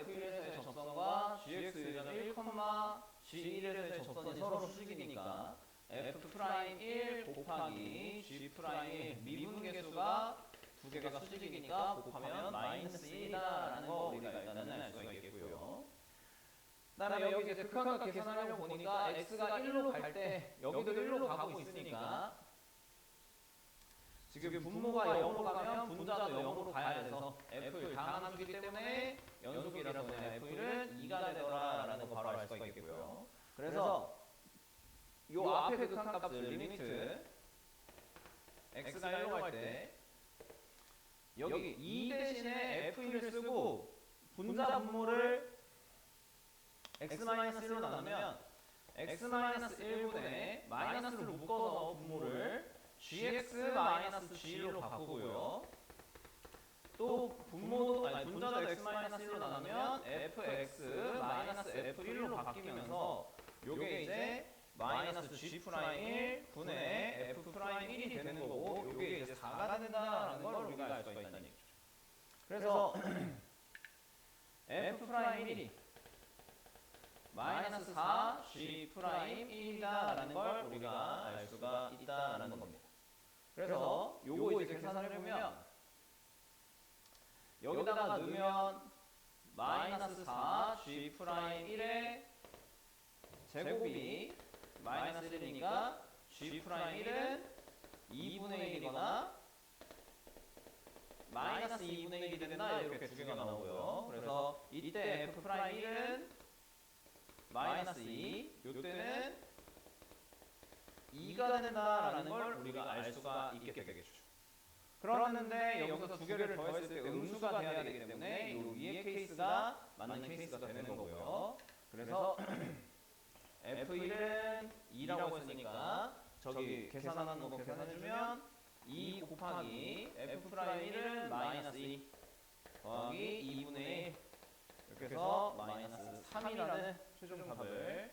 F1에서의 접선과 GX 유전자 1, G1에서의 접선이 서로 수직이니까 F'1 곱하기 G'1 미분 계수가 두 개가 수직이니까 곱하면 마이너스 1이다라는 거 우리가 일단은 알 수가 있겠고요. 그다음에 여기 이제 극한각 계산하려고 보니까 x가 1로 갈 때 여기도 1로 가고 있으니까 지금 분모가 0으로 가면 분자도 0으로 가야 돼서 f1 당함수기 때문에 연속이라서 f1은 2가 되더라라는 거 바로 알 수가 있겠고요. 그래서 요 앞에 극한값을 리미트 x가 1로 갈 때 여기 2 대신에 f1을 쓰고 분자 분모를 x-1로 나누면 x-1분의 마이너스를 묶어서 분모를 gx-g1로 바꾸고요. 또 분모도 아니 분자도 x-1로 나누면 fx-f1로 바뀌면서 요게 이제 마이너스 g'1 분의 f'1이 되는 거고 요게 이제 4가 된다라는 걸 우리가 알 수가 있다는 얘기죠. 그래서 f'1이 마이너스 4 G 프라임 1이다라는 걸 우리가 알 수가 있다라는 겁니다. 그래서 요거 이제 계산을 해보면 여기다가 넣으면 마이너스 4 G 프라임 1의 제곱이 마이너스 1이니까 G 프라임 1은 2분의 1이거나 마이너스 2분의 1이 된다 이렇게 두 개가 나오고요. 그래서 이때 F 프라임 1은 마이너스 2, 요때는 2가 된다라는 걸 우리가 알 수가 있게 되겠죠. 그러는데 여기서 두 개를 더했을 때 음수가 돼야 되기 때문에 이 위의 케이스가 맞는 케이스가 되는 거고요. 그래서 F1은 2라고 했으니까 저기 계산하는 거 계산해주면 2 곱하기 F'1은 마이너스 2 더하기 2분의 1 이렇게 해서 마이너스 3이라는 최종 답을